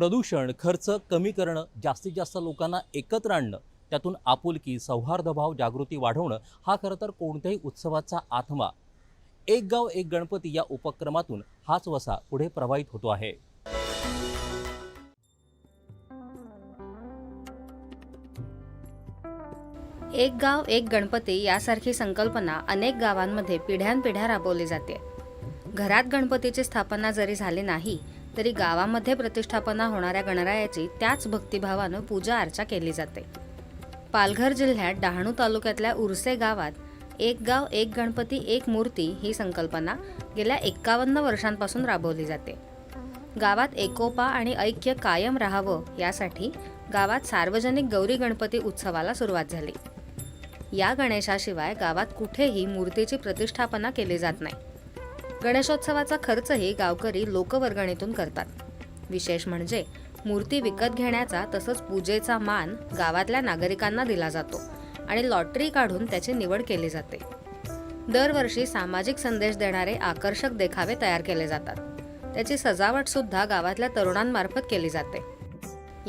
प्रदूषण खर्च कमी करणं जास्तीत जास्त लोकांना एकत्र आणणं त्यातून आपुलकी सौहार्दभाव जागृती वाढवणं हा खरं तर कोणत्याही उत्सवाचा आत्मा एक गाव एक गणपती या उपक्रमातून हाच वसा पुढे प्रवाहित होतो आहे. एक गाव एक गणपती यासारखी संकल्पना अनेक गावांमध्ये पिढ्यानपिढ्या राबवली जाते. घरात गणपतीची स्थापना जरी झाली नाही तरी गावामध्ये प्रतिष्ठापना होणाऱ्या गणरायाची त्याच भक्तिभावानं पूजा अर्चा केली जाते. पालघर जिल्ह्यात डहाणू तालुक्यातल्या उरसे गावात एक गाव एक गणपती एक मूर्ती ही संकल्पना गेल्या एक्कावन्न वर्षांपासून राबवली जाते. गावात एकोपा आणि ऐक्य कायम राहावं यासाठी गावात सार्वजनिक गौरी गणपती उत्सवाला सुरुवात झाली. या गणेशाशिवाय गावात कुठेही मूर्तीची प्रतिष्ठापना केली जात नाही. गणेशोत्सवाचा खर्चही गावकरी लोकवर्गणीतून करतात. विशेष म्हणजे मूर्ती विकत घेण्याचा तसंच पूजेचा मान गावातल्या नागरिकांना दिला जातो आणि लॉटरी काढून त्याची निवड केली जाते. दरवर्षी सामाजिक संदेश देणारे आकर्षक देखावे तयार केले जातात. त्याची सजावट सुद्धा गावातल्या तरुणांमार्फत केली जाते.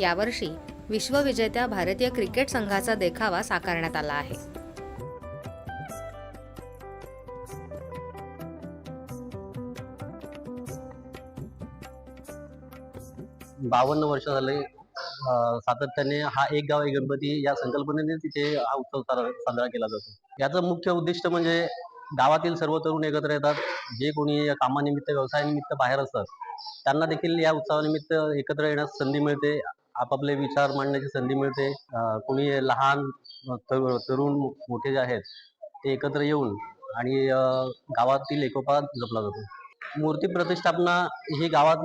यावर्षी विश्वविजेत्या भारतीय क्रिकेट संघाचा देखावा साकारण्यात आला आहे. बावन्न वर्ष झाले सातत्याने हा एक गाव एक गणपती या संकल्पनेने तिथे हा उत्सव साजरा केला जातो. याचं मुख्य उद्दिष्ट म्हणजे गावातील सर्व तरुण एकत्र येतात. जे कोणी या कामानिमित्त व्यवसायानिमित्त बाहेर असतात त्यांना देखील या उत्सवानिमित्त एकत्र येण्यास संधी मिळते. आपापले विचार मांडण्याची संधी मिळते. कोणी लहान तरुण मोठे जे आहेत ते एकत्र येऊन आणि गावातील एकोपा जपला जातो. मूर्ती प्रतिष्ठापना ही गावात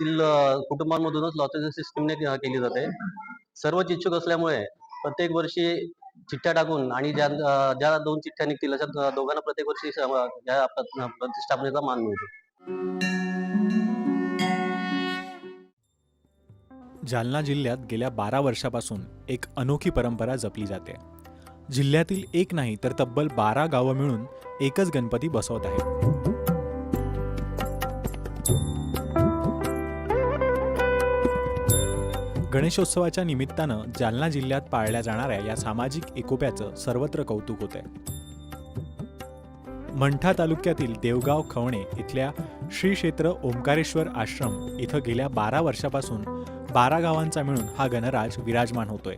कुटुंबांमधूनच लॉटरी सिस्टीमने केली जाते. सर्वच इच्छुक असल्यामुळे प्रत्येक वर्षी चिठ्ठ्या टाकून आणि ज्या ज्या दोन चिठ्ठ्या निघतील अशा दोघांना प्रत्येक वर्षी या प्रतिष्ठापनेचा मान मिळतो. जालना जिल्ह्यात गेल्या बारा वर्षापासून एक अनोखी परंपरा जपली जाते. जिल्ह्यातील एक नाही तर तब्बल बारा गावं मिळून एकच गणपती बसवत आहेत. गणेशोत्सवाच्या निमित्तानं जालना जिल्ह्यात पाळल्या जाणाऱ्या या सामाजिक एकोप्याचं सर्वत्र कौतुक होत आहे मंठा तालुक्यातील देवगाव खवणे इथल्या श्री क्षेत्र ओंकारेश्वर आश्रम इथं गेल्या बारा वर्षापासून बारा गावांचा मिळून हा गणराज विराजमान होतोय.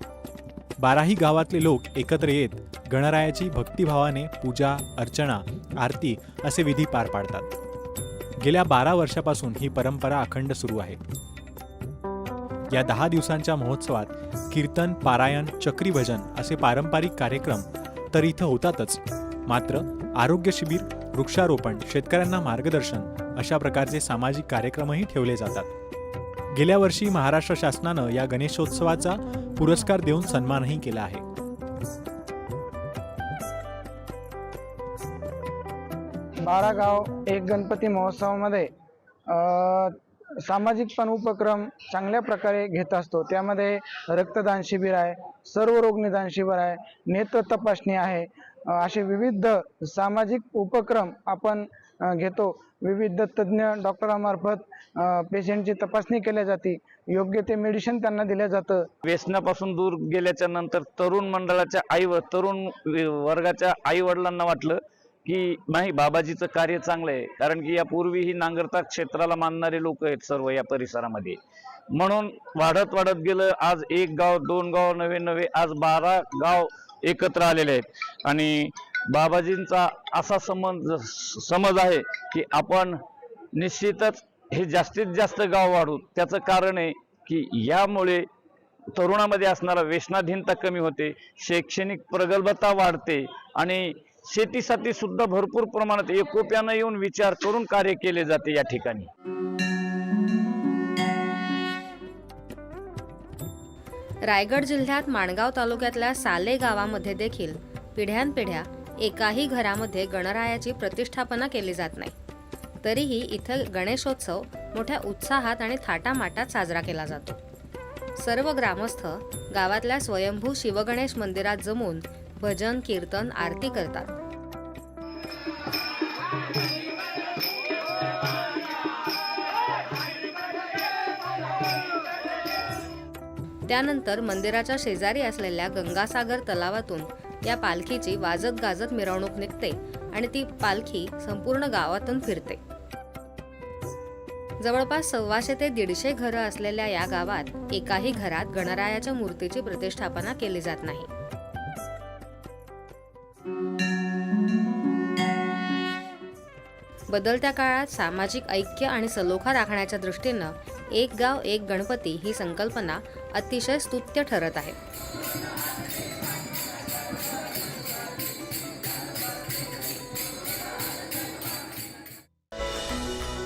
बाराही गावातले लोक एकत्र येत गणरायाची भक्तिभावाने पूजा अर्चना आरती असे विधी पार पाडतात. गेल्या बारा वर्षापासून ही परंपरा अखंड सुरू आहे. या दहा दिवसांच्या महोत्सवात कीर्तन पारायण चक्रीभजन असे पारंपरिक कार्यक्रम तर इथं होतातच. मात्र आरोग्य शिबिर वृक्षारोपण शेतकऱ्यांना मार्गदर्शन अशा प्रकारचे सामाजिक कार्यक्रमही ठेवले जातात. गेल्या वर्षी महाराष्ट्र शासनानं या गणेशोत्सवाचा पुरस्कार देऊन सन्मानही केला आहे. बारा गाव एक गणपती महोत्सवामध्ये सामाजिक पण उपक्रम चांगल्या प्रकारे घेत असतो. त्यामध्ये रक्तदान शिबिर आहे सर्व रोग निदान शिबिर आहे नेत्र तपासणी आहे. असे विविध सामाजिक उपक्रम आपण घेतो. विविध तज्ज्ञ डॉक्टरांमार्फत पेशंटची तपासणी केली जाते. योग्य ते मेडिसिन त्यांना दिलं जातं. व्यसनापासून दूर गेल्याच्यानंतर तरुण मंडळाच्या आई व तरुण वर्गाच्या आई वडिलांना वाटलं की नाही बाबाजीचं कार्य चांगलं आहे. कारण की यापूर्वी ही नांगरता क्षेत्राला मानणारे लोक आहेत सर्व या परिसरामध्ये. म्हणून वाढत वाढत गेलं आज एक गाव दोन गाव नवे नवे आज बारा गाव एकत्र आलेले आहेत. आणि बाबाजींचा असा समज समज आहे की आपण निश्चितच हे जास्तीत जास्त गाव वाढू. त्याचं कारण आहे की यामुळे तरुणामध्ये असणारा व्यसनाधीनता कमी होते शैक्षणिक प्रगल्भता वाढते आणि शेतीसाठी सुद्धा भरपूर प्रमाणात एकोप्यानं येऊन विचार करून कार्य केले जाते या ठिकाणी. रायगड जिल्ह्यात माणगाव तालुक्यातल्या साले गावामध्ये देखील पिढ्यानपिढ्या एकाही घरामध्ये गणरायाची प्रतिष्ठापना केली जात नाही. तरीही इथं गणेशोत्सव मोठ्या उत्साहात आणि थाटामाटात साजरा केला जातो. सर्व ग्रामस्थ गावातल्या स्वयंभू शिवगणेश मंदिरात जमून भजन कीर्तन आरती करतात. त्यानंतर मंदिराच्या शेजारी असलेल्या गंगासागर तलावातून या पालखीची वाजत गाजत मिरवणूक निघते आणि ती पालखी संपूर्ण गावातून फिरते. जवळपास सव्वाशे ते दीडशे घरं असलेल्या या गावात एकाही घरात गणरायाच्या मूर्तीची प्रतिष्ठापना केली जात नाही. बदलत्या काळात सामाजिक ऐक्य आणि सलोखा राखण्याच्या दृष्टीनं एक गाव एक गणपती ही संकल्पना अतिशय स्तुत्य ठरत आहे.